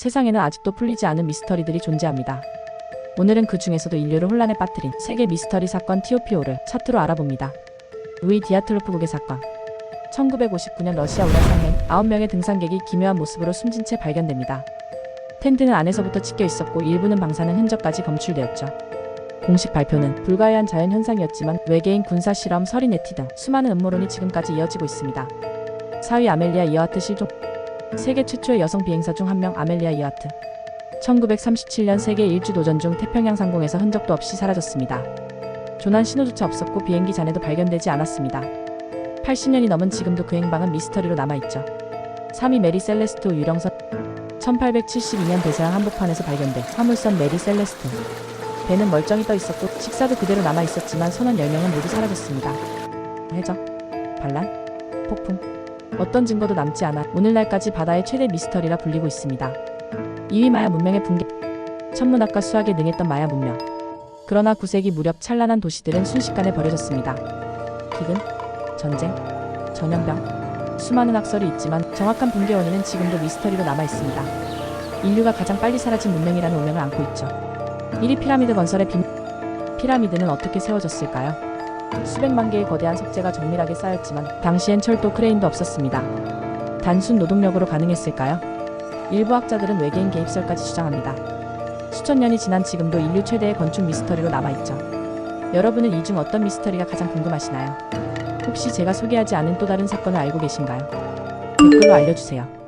세상에는 아직도 풀리지 않은 미스터리들이 존재합니다. 오늘은 그 중에서도 인류를 혼란에 빠뜨린 세계 미스터리 사건 티오피오를 차트로 알아봅니다. 루이 디아틀로프국의 사건. 1959년 러시아 우라산행 9명의 등산객이 기묘한 모습으로 숨진 채 발견됩니다. 텐트는 안에서부터 찢겨 있었고 일부는 방사능 흔적까지 검출되었죠. 공식 발표는 불가해한 자연 현상이었지만 외계인 군사 실험, 서리 네티 등 수많은 음모론이 지금까지 이어지고 있습니다. 4위 아멜리아 이어하트 실종 세계 최초의 여성 비행사 중 한 명 아멜리아 이어하트 1937년 세계 일주 도전 중 태평양 상공에서 흔적도 없이 사라졌습니다. 조난 신호조차 없었고 비행기 잔해도 발견되지 않았습니다. 80년이 넘은 지금도 그 행방은 미스터리로 남아있죠. 3위 메리 셀레스토 유령선 1872년 대서양 한복판에서 발견된 화물선 메리 셀레스토 배는 멀쩡히 떠 있었고 식사도 그대로 남아 있었지만 선원 10명은 모두 사라졌습니다. 해적, 반란, 폭풍 어떤 증거도 남지 않아 오늘날까지 바다의 최대 미스터리라 불리고 있습니다. 2위 마야 문명의 붕괴 천문학과 수학에 능했던 마야 문명 그러나 9세기 무렵 찬란한 도시들은 순식간에 버려졌습니다. 기근, 전쟁, 전염병 수많은 학설이 있지만 정확한 붕괴 원인은 지금도 미스터리로 남아 있습니다. 인류가 가장 빨리 사라진 문명이라는 오명을 안고 있죠. 1위 피라미드 건설의 빈 피라미드는 어떻게 세워졌을까요? 수백만 개의 거대한 석재가 정밀하게 쌓였지만 당시엔 철도 크레인도 없었습니다. 단순 노동력으로 가능했을까요? 일부 학자들은 외계인 개입설까지 주장합니다. 수천 년이 지난 지금도 인류 최대의 건축 미스터리로 남아있죠. 여러분은 이 중 어떤 미스터리가 가장 궁금하시나요? 혹시 제가 소개하지 않은 또 다른 사건을 알고 계신가요? 댓글로 알려주세요.